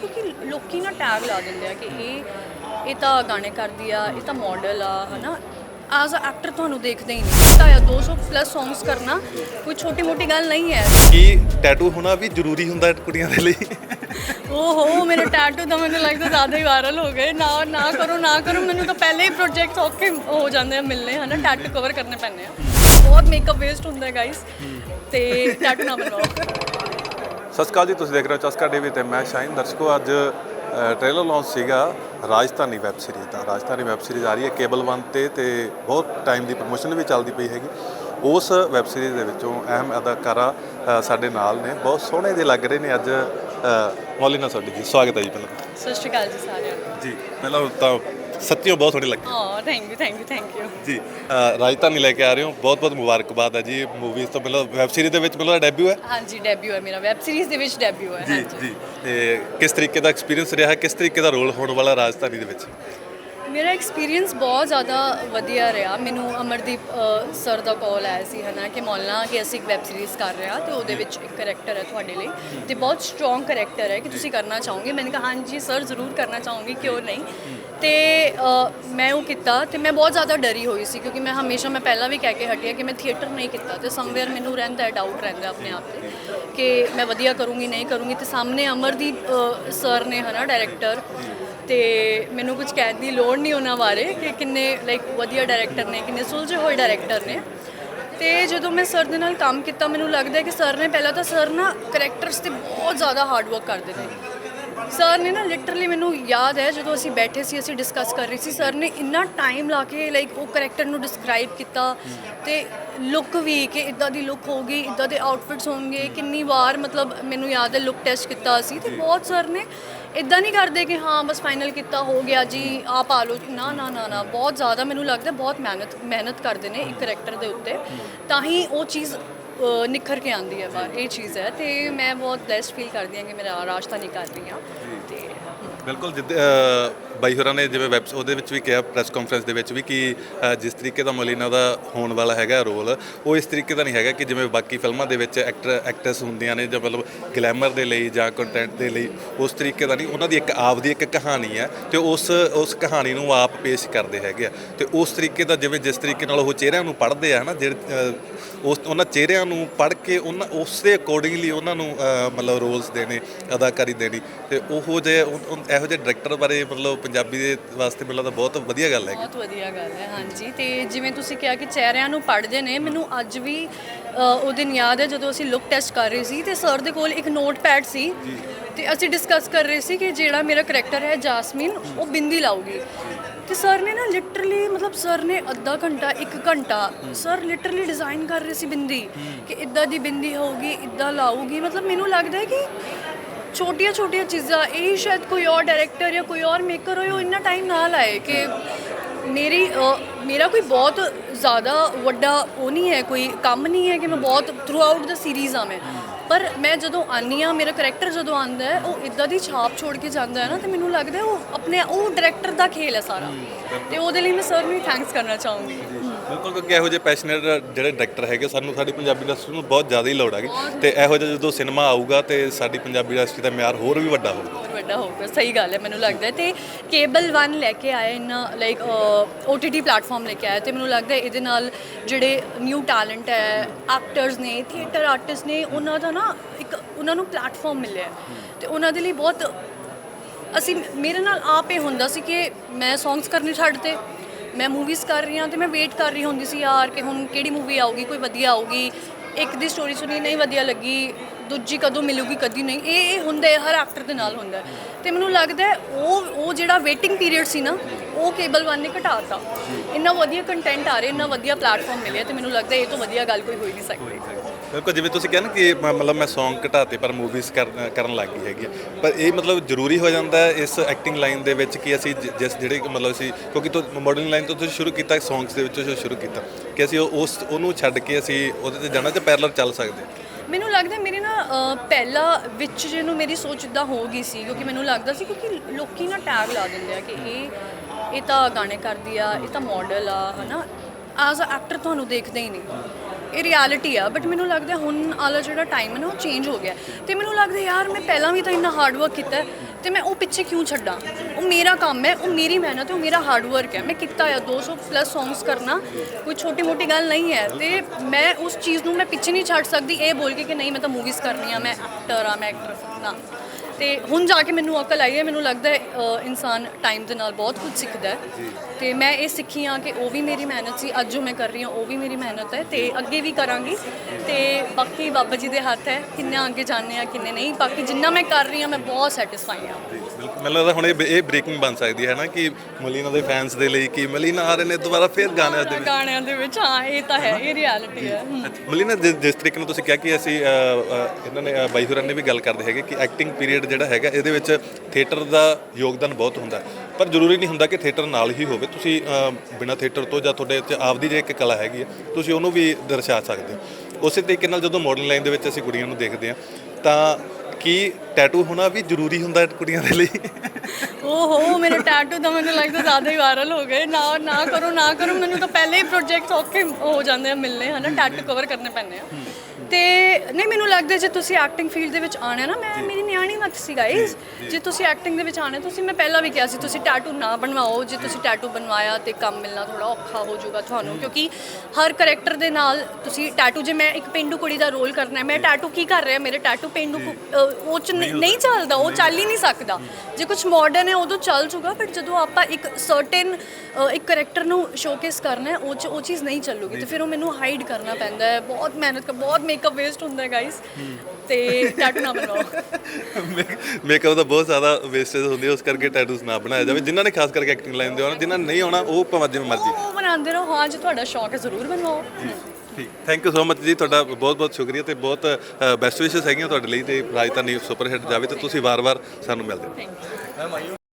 ਕਿਉਂਕਿ ਲੋਕੀ ਨਾ ਟੈਗ ਲਾ ਦਿੰਦੇ ਆ ਕਿ ਇਹ ਇਹ ਤਾਂ ਗਾਣੇ ਕਰਦੀ ਆ ਇਹ ਤਾਂ ਮਾਡਲ ਆ ਹਨਾ? ਐਜ਼ ਅ ਐਕਟਰ ਤੁਹਾਨੂੰ ਦੇਖਦੇ ਹੀ ਨਹੀਂ। ਤਾਂ 200 ਪਲੱਸ ਸੌਂਗਸ ਕਰਨਾ ਕੋਈ ਛੋਟੀ ਮੋਟੀ ਗੱਲ ਨਹੀਂ ਹੈ। ਕੀ ਟੈਟੂ ਹੋਣਾ ਵੀ ਜ਼ਰੂਰੀ ਹੁੰਦਾ ਹੈ ਕੁੜੀਆਂ ਦੇ ਲਈ। ਓਹੋ ਮੇਰੇ ਟੈਟੂ ਤਾਂ ਮੈਨੂੰ ਲੱਗਦਾ ਜ਼ਿਆਦਾ ਹੀ ਵਾਇਰਲ ਹੋ ਗਏ। ਨਾ ਨਾ ਕਰੋ ਨਾ ਕਰੋ ਮੈਨੂੰ ਤਾਂ ਪਹਿਲੇ ਹੀ ਪ੍ਰੋਜੈਕਟ ਔਖੇ ਹੋ ਜਾਂਦੇ ਆ ਮਿਲਨੇ ਹਨਾ? ਟੈਟੂ ਕਵਰ ਕਰਨੇ ਪੈਂਦੇ ਆ। ਬਹੁਤ ਮੇਕਅਪ ਵੇਸਟ ਹੁੰਦਾ ਹੈ ਗਾਇਸ ਤੇ ਟੈਟੂ ਨਾ ਬਣਵਾਓ। ਸਤਿ ਸ਼੍ਰੀ ਅਕਾਲ ਜੀ ਤੁਸੀਂ ਦੇਖ ਰਹੇ ਹੋ ਚਸਕਾ ਟੀਵੀ ਤੇ ਮੈਂ ਸ਼ਾਹੀਨ। ਦਰਸ਼ਕੋ ਅੱਜ ਟ੍ਰੇਲਰ ਲਾਂਚ ਸੀਗਾ ਰਾਜਧਾਨੀ ਵੈਬ ਸੀਰੀਜ਼ ਦਾ। ਰਾਜਧਾਨੀ ਵੈਬ ਸੀਰੀਜ਼ ਆ ਰਹੀ ਹੈ ਕੇਬਲ 1 ਤੇ ਤੇ ਬਹੁਤ ਟਾਈਮ ਦੀ ਪ੍ਰੋਮੋਸ਼ਨ ਵੀ ਚੱਲਦੀ ਪਈ ਹੈਗੀ। ਉਸ ਵੈਬ ਸੀਰੀਜ਼ ਦੇ ਵਿੱਚੋਂ ਅਹਿਮ ਅਦਾਕਾਰਾ ਸਾਡੇ ਨਾਲ ਨੇ। ਬਹੁਤ ਸੋਹਣੇ ਜਿਹੇ ਲੱਗ ਰਹੇ ਨੇ ਅੱਜ ਮੌਲੀਨਾ ਸੋਢੀ ਜੀ ਸਵਾਗਤ ਹੈ ਜੀ ਪਹਿਲਾਂ। ਸਤਿ ਸ਼੍ਰੀ ਅਕਾਲ ਜੀ ਸਾਰਿਆਂ ਨੂੰ। ਜੀ ਪਹਿਲਾਂ ਤਾਂ ਸੱਚੀਓ ਬਹੁਤ ਸੋਹਣੇ ਲੱਗੇ। ਹਾਂ thank you thank you thank you ਜੀ ਅ, ਰਾਜਧਾਨੀ ਲੈ ਕੇ ਆ ਰਹੇ ਹੋ। ਬਹੁਤ ਬਹੁਤ ਮੁਬਾਰਕਬਾਦ ਹੈ ਜੀ। ਮੂਵੀਜ਼ ਤੋਂ ਪਹਿਲਾਂ ਵੈਬ ਸੀਰੀਜ਼ ਦੇ ਵਿੱਚ ਪਹਿਲਾਂ ਡੈਬਿਊ ਹੈ? ਹਾਂਜੀ ਡੈਬਿਊ ਹੈ ਮੇਰਾ। ਵੈਬ ਸੀਰੀਜ਼ ਦੇ ਵਿੱਚ ਡੈਬਿਊ ਹੈ ਜੀ ਹਾਂਜੀ। ਜੀ। ਤੇ ਕਿਸ ਤਰੀਕੇ ਦਾ ਐਕਸਪੀਰੀਅੰਸ ਰਿਹਾ? ਕਿਸ ਤਰੀਕੇ ਦਾ ਰੋਲ ਹੋਣ ਵਾਲਾ ਰਾਜਧਾਨੀ ਦੇ ਵਿੱਚ? ਮੇਰਾ ਐਕਸਪੀਰੀਅੰਸ ਬਹੁਤ ਜ਼ਿਆਦਾ ਵਧੀਆ ਰਿਹਾ। ਮੈਨੂੰ ਅਮਰਦੀਪ ਸਰ ਦਾ ਕਾਲ ਆਇਆ ਸੀ ਹਨਾ ਕਿ ਮੌਲਨਾ ਕਿ ਅਸੀਂ ਇੱਕ ਵੈਬ ਸੀਰੀਜ਼ ਕਰ ਰਹੇ ਹਾਂ ਤੇ ਉਹਦੇ ਵਿੱਚ ਇੱਕ ਕੈਰੈਕਟਰ ਹੈ ਤੁਹਾਡੇ ਲਈ। ਤੇ ਬਹੁਤ ਸਟਰੋਂਗ ਕੈਰੈਕਟਰ ਹੈ ਕਿ ਤੁਸੀਂ ਕਰਨਾ ਚਾਹੋਗੇ। ਮੈंने ਕਹਾ ਹਾਂਜੀ ਸਰ ਜ਼ਰੂਰ ਕਰਨਾ ਚਾਹੂੰਗੀ ਕਿਉਂ ਨਹੀਂ? ਤੇ ਮੈਂ ਉਹ ਕੀਤਾ ਤੇ ਮੈਂ ਬਹੁਤ ਜ਼ਿਆਦਾ ਡਰੀ ਹੋਈ ਸੀ ਕਿਉਂਕਿ ਮੈਂ ਹਮੇਸ਼ਾ ਮੈਂ ਪਹਿਲਾਂ ਵੀ ਕਹਿ ਕੇ ਹਟੀ ਹਾਂ ਕਿ ਮੈਂ ਥੀਏਟਰ ਨਹੀਂ ਕੀਤਾ ਤੇ ਸਮਵੇਅਰ ਮੈਨੂੰ ਰਹਿੰਦਾ ਡਾਊਟ ਰਹਿੰਦਾ ਆਪਣੇ ਆਪ ਤੇ ਕਿ ਮੈਂ ਵਧੀਆ ਕਰੂੰਗੀ, ਨਹੀਂ ਕਰੂੰਗੀ ਤੇ ਸਾਹਮਣੇ ਅਮਰਦੀਪ ਸਰ ਨੇ ਹਨਾ ਡਾਇਰੈਕਟਰ ਤੇ ਮੈਨੂੰ ਕੁਝ ਕਹਿਣ ਦੀ ਲੋੜ ਨਹੀਂ ਉਹਨਾਂ ਬਾਰੇ ਕਿ ਕਿੰਨੇ ਲਾਈਕ ਵਧੀਆ ਡਾਇਰੈਕਟਰ ਨੇ, ਕਿੰਨੇ ਸੁਲਝੇ ਹੋਏ ਡਾਇਰੈਕਟਰ ਨੇ ਤੇ ਜਦੋਂ ਮੈਂ ਸਰ ਦੇ ਨਾਲ ਕੰਮ ਕੀਤਾ ਮੈਨੂੰ ਲੱਗਦਾ ਕਿ ਸਰ ਨੇ ਪਹਿਲਾਂ ਤਾਂ ਸਰ ਨਾ ਕਰੈਕਟਰਸ ਤੇ ਬਹੁਤ ਜ਼ਿਆਦਾ ਹਾਰਡ ਵਰਕ ਕਰਦੇ ਨੇ। ਸਰ ਨੇ ਨਾ ਲਿਟਰਲੀ ਮੈਨੂੰ ਯਾਦ ਹੈ ਜਦੋਂ ਅਸੀਂ ਬੈਠੇ ਸੀ ਅਸੀਂ ਡਿਸਕਸ ਕਰ ਰਹੇ ਸੀ ਸਰ ਨੇ ਇੰਨਾ ਟਾਈਮ ਲਾ ਕੇ ਲਾਈਕ ਉਹ ਕਰੈਕਟਰ ਨੂੰ ਡਿਸਕ੍ਰਾਈਬ ਕੀਤਾ ਤੇ ਲੁੱਕ ਵੀ ਕਿ ਇਦਾਂ ਦੀ ਲੁੱਕ ਹੋਊਗੀ ਇਦਾਂ ਦੇ ਆਊਟਫਿਟਸ ਹੋਣਗੇ ਕਿੰਨੀ ਵਾਰ ਮਤਲਬ ਮੈਨੂੰ ਯਾਦ ਹੈ ਲੁੱਕ ਟੈਸਟ ਕੀਤਾ ਸੀ ਤੇ ਬਹੁਤ ਸਰ ਨੇ ਇਦਾਂ ਨਹੀਂ ਕਰਦੇ ਕਿ ਹਾਂ ਬਸ ਫਾਈਨਲ ਕੀਤਾ ਹੋ ਗਿਆ ਜੀ ਆ ਪਾ ਲਓ। ਨਾ ਨਾ ਨਾ ਨਾ ਬਹੁਤ ਜ਼ਿਆਦਾ ਮੈਨੂੰ ਲੱਗਦਾ ਬਹੁਤ ਮਿਹਨਤ ਮਿਹਨਤ ਕਰਦੇ ਨੇ ਇੱਕ ਕਰੈਕਟਰ ਦੇ ਉੱਤੇ ਤਾਂ ਹੀ ਉਹ ਚੀਜ਼ ਨਿਖਰ ਕੇ ਆਉਂਦੀ ਹੈ ਬਾਹਰ ਇਹ ਚੀਜ਼ ਹੈ ਤੇ ਮੈਂ ਬਹੁਤ ਬੈਸਟ ਫੀਲ ਕਰਦੀ ਹਾਂ ਕਿ ਮੇਰਾ ਰਾਜਧਾਨੀ ਕਰ ਰਹੀ ਹਾਂ। ਤੇ ਬਿਲਕੁਲ, ਜਿੱਦ ਬਾਈ ਹੋਰਾਂ ਨੇ ਜਿਵੇਂ ਵੈਬ ਉਹਦੇ ਵਿੱਚ ਵੀ ਕਿਹਾ ਪ੍ਰੈਸ ਕਾਨਫਰੰਸ ਦੇ ਵਿੱਚ ਵੀ ਕਿ ਜਿਸ ਤਰੀਕੇ ਦਾ ਮਲੀਨਾ ਦਾ ਹੋਣ ਵਾਲਾ ਹੈਗਾ ਰੋਲ ਉਹ ਇਸ ਤਰੀਕੇ ਦਾ ਨਹੀਂ ਹੈਗਾ ਕਿ ਜਿਵੇਂ ਬਾਕੀ ਫਿਲਮਾਂ ਦੇ ਵਿੱਚ ਐਕਟਰ ਐਕਟਰਸ ਹੁੰਦੀਆਂ ਨੇ ਜਾਂ ਮਤਲਬ ਗਲੈਮਰ ਦੇ ਲਈ ਜਾਂ ਕੰਟੈਂਟ ਦੇ ਲਈ, ਉਸ ਤਰੀਕੇ ਦਾ ਨਹੀਂ, ਉਹਨਾਂ ਦੀ ਇੱਕ ਆਪ ਦੀ ਇੱਕ ਕਹਾਣੀ ਹੈ ਤੇ ਉਸ ਉਸ ਕਹਾਣੀ ਨੂੰ ਆਪ ਪੇਸ਼ ਕਰਦੇ ਹੈਗੇ ਆ। ਤੇ ਉਸ ਤਰੀਕੇ ਦਾ ਜਿਵੇਂ ਜਿਸ ਤਰੀਕੇ ਨਾਲ ਉਹ ਚਿਹਰਿਆਂ ਨੂੰ ਪੜ੍ਹਦੇ ਆ ਨਾ, ਜਿਹੜੇ ਉਸ, ਉਹਨਾਂ ਚਿਹਰਿਆਂ ਨੂੰ ਪੜ੍ਹ ਕੇ ਉਹਨਾਂ ਉਸ ਦੇ ਅਕੋਰਡਿੰਗਲੀ ਉਹਨਾਂ ਨੂੰ ਮਤਲਬ ਰੋਲਸ ਦੇਣੇ, ਅਦਾਕਾਰੀ ਦੇਣੀ, ਤੇ ਉਹੋ ਜਿਹੇ ਉਹ- ਉਹ- ਇਹੋ ਜਿਹੇ ਡਾਇਰੈਕਟਰ ਬਾਰੇ ਮਤਲਬ ਪੰਜਾਬੀ ਦੇ ਵਾਸਤੇ ਮੈਨੂੰ ਲੱਗਦਾ ਬਹੁਤ ਵਧੀਆ ਗੱਲ ਹੈ। ਬਹੁਤ ਵਧੀਆ ਗੱਲ ਹੈ ਹਾਂਜੀ। ਤੇ ਜਿਵੇਂ ਤੁਸੀਂ ਕਿਹਾ ਕਿ ਚਿਹਰਿਆਂ ਨੂੰ ਪੜ੍ਹਦੇ ਨੇ ਮੈਨੂੰ ਅੱਜ ਵੀ ਉਹ ਦਿਨ ਯਾਦ ਹੈ ਜਦੋਂ ਅਸੀਂ ਲੁੱਕ ਟੈਸਟ ਕਰ ਰਹੇ ਸੀ ਤੇ ਸਰ ਦੇ ਕੋਲ ਇੱਕ ਨੋਟਪੈਡ ਸੀ ਤੇ ਅਸੀਂ ਡਿਸਕਸ ਕਰ ਰਹੇ ਸੀ ਕਿ ਜਿਹੜਾ ਮੇਰਾ ਕਰੈਕਟਰ ਹੈ ਜਾਸਮੀਨ ਉਹ ਬਿੰਦੀ ਲਾਊਗੀ। ਤੇ ਸਰ ਨੇ ਨਾ ਲਿਟਰਲੀ ਮਤਲਬ ਸਰ ਨੇ ਅੱਧਾ ਘੰਟਾ 1 ਘੰਟਾ ਸਰ ਲਿਟਰਲੀ ਡਿਜ਼ਾਈਨ ਕਰ ਰਹੇ ਸੀ ਬਿੰਦੀ ਕਿ ਇਦਾਂ ਦੀ ਬਿੰਦੀ ਹੋਊਗੀ ਇਦਾਂ ਲਾਊਗੀ। ਮਤਲਬ ਮੈਨੂੰ ਲੱਗਦਾ ਹੈ ਕਿ ਛੋਟੀਆਂ ਛੋਟੀਆਂ ਚੀਜ਼ਾਂ ਇਹ ਸ਼ਾਇਦ ਕੋਈ ਹੋਰ ਡਾਇਰੈਕਟਰ ਜਾਂ ਕੋਈ ਹੋਰ ਮੇਕਰ ਹੋਏ ਉਹ ਇੰਨਾ ਟਾਈਮ ਨਾ ਲਾਏ ਕਿ ਮੇਰੀ ਮੇਰਾ ਕੋਈ ਬਹੁਤ ਜ਼ਿਆਦਾ ਵੱਡਾ ਉਹ ਨਹੀਂ ਹੈ ਕੋਈ ਕੰਮ ਨਹੀਂ ਹੈ ਕਿ ਮੈਂ ਬਹੁਤ ਥਰੂ ਆਊਟ ਦਾ ਸੀਰੀਜ਼ ਆ ਮੈਂ ਪਰ ਮੈਂ ਜਦੋਂ ਆਨੀ ਆ ਮੇਰਾ ਕਰੈਕਟਰ ਜਦੋਂ ਆਂਦਾ ਹੈ ਉਹ ਇਦਾਂ ਦੀ ਛਾਪ ਛੋੜ ਕੇ ਜਾਂਦਾ ਹੈ ਨਾ ਤੇ ਮੈਨੂੰ ਲੱਗਦਾ ਉਹ ਆਪਣੇ ਉਹ ਡਾਇਰੈਕਟਰ ਦਾ ਖੇਲ ਹੈ ਸਾਰਾ ਤੇ ਉਹਦੇ ਲਈ ਮੈਂ ਸਰ ਨੂੰ ਥੈਂਕਸ ਕਰਨਾ ਚਾਹੂੰਗੀ ਬਿਲਕੁਲ, ਕਿਉਂਕਿ ਇਹੋ ਜਿਹੇ ਪੈਸ਼ਨੇਟ ਜਿਹੜੇ ਡਾਇਰੈਕਟਰ ਹੈਗੇ, ਸਾਨੂੰ ਸਾਡੀ ਪੰਜਾਬੀ ਇੰਡਸਟਰੀ ਨੂੰ ਬਹੁਤ ਜ਼ਿਆਦਾ ਹੀ ਲੋੜ ਹੈਗੀ। ਤੇ ਇਹੋ ਜਿਹਾ ਜਦੋਂ ਸਿਨੇਮਾ ਆਊਗਾ ਤੇ ਸਾਡੀ ਪੰਜਾਬੀ ਇੰਡਸਟਰੀ ਦਾ ਮਿਆਰ ਹੋਰ ਵੀ ਵੱਡਾ ਹੋਊਗਾ। ਹੋਰ ਵੱਡਾ ਹੋਊਗਾ, ਸਹੀ ਗੱਲ ਹੈ, ਮੈਨੂੰ ਲੱਗਦਾ ਹੈ। ਤੇ ਕੇਬਲ 1 ਲੈ ਕੇ ਆਏ ਇਹਨਾਂ ਲਾਈਕ OTT ਪਲੇਟਫਾਰਮ ਲੈ ਕੇ ਆਇਆ ਤੇ ਮੈਨੂੰ ਲੱਗਦਾ ਇਹਦੇ ਨਾਲ ਜਿਹੜੇ ਨਿਊ ਟੈਲੈਂਟ ਹੈ ਐਕਟਰਸ ਨੇ ਥੀਏਟਰ ਆਰਟਿਸਟ ਨੇ, ਉਹਨਾਂ ਦਾ ਨਾ ਇੱਕ, ਉਹਨਾਂ ਨੂੰ ਪਲੇਟਫਾਰਮ ਮਿਲਿਆ ਹੈ। ਤੇ ਉਹਨਾਂ ਦੇ ਲਈ ਬਹੁਤ, ਅਸੀਂ, ਮੇਰੇ ਨਾਲ ਆਪ ਇਹ ਹੁੰਦਾ ਸੀ ਕਿ ਮੈਂ ਸੌਂਗਸ ਕਰਨੇ ਛੱਡਤੇ। ਮੈਂ ਮੂਵੀਜ਼ ਕਰ ਰਹੀ ਹਾਂ ਤੇ ਮੈਂ ਵੇਟ ਕਰ ਰਹੀ ਹੁੰਦੀ ਸੀ ਯਾਰ ਕਿ ਹੁਣ ਕਿਹੜੀ ਮੂਵੀ ਆਊਗੀ, ਕੋਈ ਵਧੀਆ ਆਊਗੀ। ਇੱਕ ਦੀ ਸਟੋਰੀ ਸੁਣੀ ਨਹੀਂ, ਵਧੀਆ ਲੱਗੀ, ਦੂਜੀ ਕਦੋਂ ਮਿਲੂਗੀ, ਕਦੀ ਨਹੀਂ। ਇਹ ਇਹ ਹੁੰਦਾ ਹੈ, ਹਰ ਐਕਟਰ ਦੇ ਨਾਲ ਹੁੰਦਾ ਹੈ। ਤੇ ਮੈਨੂੰ ਲੱਗਦਾ ਹੈ, ਉਹ ਉਹ ਜਿਹੜਾ ਵੇਟਿੰਗ ਪੀਰੀਅਡ ਸੀ ਨਾ ਉਹ ਕੇਬਲ 1 ਨੇ ਘਟਾਤਾ ਇੰਨਾ ਵਧੀਆ ਕੰਟੈਂਟ ਆ ਰਿਹਾ ਇੰਨਾ ਵਧੀਆ ਪਲੇਟਫਾਰਮ ਮਿਲਿਆ ਤੇ ਮੈਨੂੰ ਲੱਗਦਾ ਇਹ ਤੋਂ ਵਧੀਆ ਗੱਲ ਕੋਈ ਹੋ ਹੀ ਨਹੀਂ ਸਕਦੀ ਬਿਲਕੁਲ ਜਿਵੇਂ ਤੁਸੀਂ ਕਿਹਾ ਨਾ ਕਿ ਮ- ਮਤਲਬ ਮੈਂ Song ਘਟਾਤੇ ਪਰ ਮੂਵੀਜ਼ ਕਰਨ ਲੱਗ ਗਈ ਹੈਗੀ। ਪਰ ਇਹ ਮਤਲਬ ਜ਼ਰੂਰੀ ਹੋ ਜਾਂਦਾ ਹੈ ਇਸ ਐਕਟਿੰਗ ਲਾਈਨ ਦੇ ਵਿੱਚ ਕਿ ਅਸੀਂ ਜ- ਜਿਸ ਜਿਹੜੇ ਕਿ ਮਤਲਬ ਅਸੀਂ ਕਿਉਂਕਿ ਤੋਂ ਮਾਡਲਿੰਗ ਲਾਈਨ ਤੋਂ ਤੁਸੀਂ ਸ਼ੁਰੂ ਕੀਤਾ Songs ਦੇ ਵਿੱਚੋਂ ਸ਼ੁਰੂ ਕੀਤਾ ਕਿ ਅਸੀਂ ਉਹ- ਉਸ ਉਹਨੂੰ ਛੱਡ ਕੇ ਅਸੀਂ ਉਹਦੇ ਤੇ ਜਾਣਾ ਤੇ ਪੈਰਲਲ ਚੱਲ ਸਕਦੇ ਹਾਂ। ਮੈਨੂੰ ਲੱਗਦਾ ਮੇਰੇ ਨਾ ਅ, ਪਹਿਲਾ ਵਿੱਚ ਜਿਹਨੂੰ ਮੇਰੀ ਸੋਚ ਇਦਾਂ ਹੋ ਗਈ ਸੀ ਕਿਉਂਕਿ ਮੈਨੂੰ ਲੱਗਦਾ ਸੀ ਕਿਉਂਕਿ ਲੋਕੀ ਨਾ ਟੈਗ ਲਾ ਦਿੰਦੇ ਆ ਕਿ ਇਹ ਇਹ ਤਾਂ ਗਾਣੇ ਕਰਦੀ ਆ, ਇਹ ਤਾਂ ਮਾਡਲ ਆ, ਹਨਾ? ਐਜ਼ ਅ ਐਕਟਰ ਤੁਹਾਨੂੰ ਦੇਖਦੇ ਹੀ ਨਹੀਂ। ਇਹ ਰਿਐਲਿਟੀ ਆ ਬਟ ਮੈਨੂੰ ਲੱਗਦਾ ਹੁਣ ਵਾਲਾ ਜਿਹੜਾ ਟਾਈਮ ਹੈ ਨਾ, ਉਹ ਚੇਂਜ ਹੋ ਗਿਆ। ਤੇ ਮੈਨੂੰ ਲੱਗਦਾ ਯਾਰ, ਮੈਂ ਪਹਿਲਾਂ ਵੀ ਤਾਂ ਇੰਨਾ ਹਾਰਡ ਵਰਕ ਕੀਤਾ ਹੈ, ਤੇ ਮੈਂ ਉਹ ਪਿੱਛੇ ਕਿਉਂ ਛੱਡਾਂ? ਉਹ ਮੇਰਾ ਕੰਮ ਹੈ, ਉਹ ਮੇਰੀ ਮਿਹਨਤ ਹੈ, ਉਹ ਮੇਰਾ ਹਾਰਡ ਵਰਕ ਹੈ। ਮੈਂ ਕੀਤਾ ਆ 200 ਪਲੱਸ ਸੌਂਗਸ ਕਰਨਾ, ਕੋਈ ਛੋਟੀ ਮੋਟੀ ਗੱਲ ਨਹੀਂ ਹੈ। ਤੇ ਮੈਂ ਉਸ ਚੀਜ਼ ਨੂੰ ਮੈਂ ਪਿੱਛੇ ਨਹੀਂ ਛੱਡ ਸਕਦੀ, ਇਹ ਬੋਲ ਕੇ ਕਿ ਨਹੀਂ, ਮੈਂ ਤਾਂ ਮੂਵੀਜ਼ ਕਰਨੀ ਆ ਮੈਂ ਐਕਟਰ ਆ, ਮੈਂ ਐਕਟਰਸ ਨਾ। ਤੇ ਹੁਣ ਜਾ ਕੇ ਮੈਨੂੰ ਅਕਲ ਆਈ ਹੈ ਮੈਨੂੰ ਲੱਗਦਾ ਹੈ ਅ, ਇਨਸਾਨ ਟਾਈਮ ਦੇ ਨਾਲ ਬਹੁਤ ਕੁਝ ਸਿੱਖਦਾ ਹੈ। ਤੇ ਮੈਂ ਇਹ ਸਿੱਖੀ ਹਾਂ ਕਿ ਉਹ ਵੀ ਮੇਰੀ ਮਿਹਨਤ ਸੀ ਅੱਜ ਜੋ ਮੈਂ ਕਰ ਰਹੀ ਹਾਂ ਉਹ ਵੀ ਮੇਰੀ ਮਿਹਨਤ ਹੈ ਤੇ ਅੱਗੇ ਵੀ ਕਰਾਂਗੀ। ਤੇ ਬਾਕੀ ਬਾਬਾ ਜੀ ਦੇ ਹੱਥ ਹੈ ਕਿੰਨੇ ਅੱਗੇ ਜਾਣੇ ਆ ਕਿੰਨੇ ਨਹੀਂ। ਬਾਕੀ ਜਿੰਨਾ ਮੈਂ ਕਰ ਰਹੀ ਹਾਂ ਮੈਂ ਬਹੁਤ ਸੈਟੀਸਫਾਈ ਹਾਂ। ਬਿਲਕੁਲ। ਮੈਨੂੰ ਲੱਗਦਾ ਹੁਣ ਇਹ ਇਹ ਬ੍ਰੇਕਿੰਗ ਬਣ ਸਕਦੀ ਹੈ ਨਾ ਕਿ ਮਲੀਨਾ ਦੇ ਫੈਨਸ ਦੇ ਲਈ ਕਿ ਮਲੀਨਾ ਆ ਰਹੇ ਨੇ ਦੁਬਾਰਾ ਫੇਰ ਗਾਣਿਆਂ ਦੇ ਵਿੱਚ। ਗਾਣਿਆਂ ਦੇ ਵਿੱਚ ਹਾਂ ਇਹ ਤਾਂ ਹੈ ਇਹ ਰਿਐਲਿਟੀ ਹੈ। ਮਲੀਨਾ ਜਿ- ਜਿਸ ਤਰੀਕੇ ਨਾਲ ਤੁਸੀਂ ਕਿਹਾ ਕਿ ਅਸੀਂ ਅ, ਅ, ਇਹਨਾਂ ਨੇ ਅ, ਬਾਈ ਹੋਰਾਂ ਨੇ ਵੀ ਗੱਲ ਕਰਦੇ ਹੈਗੇ ਕਿ ਐਕਟਿੰਗ ਪੀਰੀਅਡ ਜਿਹੜਾ ਹੈਗਾ ਇਹਦੇ ਵਿੱਚ ਥੀਏਟਰ ਦਾ ਯੋਗਦਾਨ ਬਹੁਤ ਹੁੰਦਾ ਪਰ ਜ਼ਰੂਰੀ ਨਹੀਂ ਹੁੰਦਾ ਕਿ ਥੀਏਟਰ ਨਾਲ ਹੀ ਹੋਵੇ। ਤੁਸੀਂ ਅ, ਬਿਨਾਂ ਥੀਏਟਰ ਤੋਂ ਜਾਂ ਤੁਹਾਡੇ 'ਚ ਆਪਦੀ ਜੇ ਇੱਕ ਕਲਾ ਹੈਗੀ ਹੈ ਤੁਸੀਂ ਉਹਨੂੰ ਵੀ ਦਰਸਾ ਸਕਦੇ ਹੋ। ਉਸੇ ਤਰੀਕੇ ਨਾਲ ਜਦੋਂ ਮਾਡਰਨ ਲਾਈਨ ਦੇ ਵਿੱਚ ਅਸੀਂ ਕੁੜੀਆਂ ਨੂੰ ਦੇਖਦੇ ਹਾਂ ਤਾਂ ਕੀ ਟੈਟੂ ਹੋਣਾ ਵੀ ਜ਼ਰੂਰੀ ਹੁੰਦਾ ਹੈ ਕੁੜੀਆਂ ਦੇ ਲਈ। ਓਹੋ ਮੇਰੇ ਟੈਟੂ ਤਾਂ ਮੈਨੂੰ ਲੱਗਦਾ ਜ਼ਿਆਦਾ ਹੀ ਵਾਇਰਲ ਹੋ ਗਏ। ਨਾ ਨਾ ਕਰੋ ਨਾ ਕਰੋ ਮੈਨੂੰ ਤਾਂ ਪਹਿਲੇ ਹੀ ਪ੍ਰੋਜੈਕਟ ਔਖੇ ਹੋ ਜਾਂਦੇ ਆ ਮਿਲਨੇ ਹਨਾ ਟੈਟੂ ਕਵਰ ਕਰਨੇ ਪੈਂਦੇ ਆ। ਤੇ ਨਹੀਂ ਮੈਨੂੰ ਲੱਗਦਾ ਜੇ ਤੁਸੀਂ ਐਕਟਿੰਗ ਫੀਲਡ ਦੇ ਵਿੱਚ ਆਣਾ ਨਾ ਮੈਂ ਮੇਰੀ ਨਿਆਣੀ ਮੱਤ ਸੀ ਗਾਇਸ ਜੇ ਤੁਸੀਂ ਐਕਟਿੰਗ ਦੇ ਵਿੱਚ ਆਣਾ ਤੁਸੀਂ ਮੈਂ ਪਹਿਲਾਂ ਵੀ ਕਿਹਾ ਸੀ ਤੁਸੀਂ ਟੈਟੂ ਨਾ ਬਣਵਾਓ ਜੇ ਤੁਸੀਂ ਟੈਟੂ ਬਣਵਾਇਆ ਤੇ ਕੰਮ ਮਿਲਣਾ ਥੋੜਾ ਔਖਾ ਹੋ ਜਾਊਗਾ ਤੁਹਾਨੂੰ ਕਿਉਂਕਿ ਹਰ ਕੈਰੈਕਟਰ ਦੇ ਨਾਲ ਤੁਸੀਂ ਟੈਟੂ ਜੇ ਮੈਂ ਇੱਕ ਪਿੰਡੂ ਕੁੜੀ ਦਾ ਰੋਲ ਕਰਨਾ ਹੈ ਮੈਂ ਟੈਟੂ ਕੀ ਕਰ ਰਿਹਾ? ਮੇਰੇ ਟੈਟੂ ਪਿੰਡੂ ਉਹ ਚ ਨਹੀਂ ਨਹੀਂ ਚੱਲਦਾ ਉਹ ਚੱਲ ਹੀ ਨਹੀਂ ਸਕਦਾ। ਜੇ ਕੁਝ ਮਾਡਰਨ ਹੈ ਉਦੋਂ ਚੱਲ ਜੂਗਾ ਬਟ ਜਦੋਂ ਆਪਾਂ ਇੱਕ ਸਰਟਨ ਇੱਕ ਕੈਰੈਕਟਰ ਨੂੰ ਸ਼ੋਕੇਸ ਕਰਨਾ ਹੈ ਉਹ ਚ ਉਹ ਚੀਜ਼ ਨਹੀਂ ਚੱਲੂਗੀ ਤੇ ਫਿਰ ਉਹ ਮੈਨੂੰ ਹਾਈਡ ਕਰਨਾ ਪੈਂਦਾ ਹੈ। ਬਹੁਤ ਮਿਹਨਤ ਕਰ ਬਹੁਤ ਮੇਕਅਪ ਵੇਸਟ ਹੁੰਦਾ ਹੈ ਗਾਇਸ ਤੇ ਟੈਟੂ ਨਾ ਬਣਵਾਓ ਮੇਕਅਪ ਦਾ ਬਹੁਤ ਜ਼ਿਆਦਾ ਵੇਸਟੇਜ ਹੁੰਦੀ ਹੈ ਉਸ ਕਰਕੇ ਟੈਟੂਸ ਨਾ ਬਣਾਇਆ ਜਾਵੇ। ਜਿਨ੍ਹਾਂ ਨੇ ਖਾਸ ਕਰਕੇ ਐਕਟਿੰਗ ਲਾਈਨ ਦੇ ਆਉਣਾ ਜਿਨ੍ਹਾਂ ਨੇ ਨਹੀਂ ਆਉਣਾ ਉਹ ਭਾਵੇਂ ਜਿਵੇਂ ਮਰਜ਼ੀ। ਉਹ ਬਣਾਉਂਦੇ ਰਹੋ। ਹਾਂ ਜੇ ਤੁਹਾਡਾ ਸ਼ੌਕ ਹੈ ਜ਼ਰੂਰ ਬਣਵਾਓ। ਠੀਕ। ਥੈਂਕ ਯੂ ਸੋ ਮਚ ਜੀ ਤੁਹਾਡਾ ਬਹੁਤ ਬਹੁਤ ਸ਼ੁਕਰੀਆ ਤੇ ਬਹੁਤ ਬੈਸਟ ਵਿਸ਼ੇਸ ਹੈਗੀਆਂ ਤੁਹਾਡੇ ਲਈ ਤੇ ਰਾਜਧਾਨੀ ਸੁਪਰ ਹਿੱਟ ਜਾਵੇ ਤੇ ਤੁਸੀਂ ਵਾਰ-ਵਾਰ ਸਾਨੂੰ ਮਿਲਦੇ ਰਹੋ। Thank you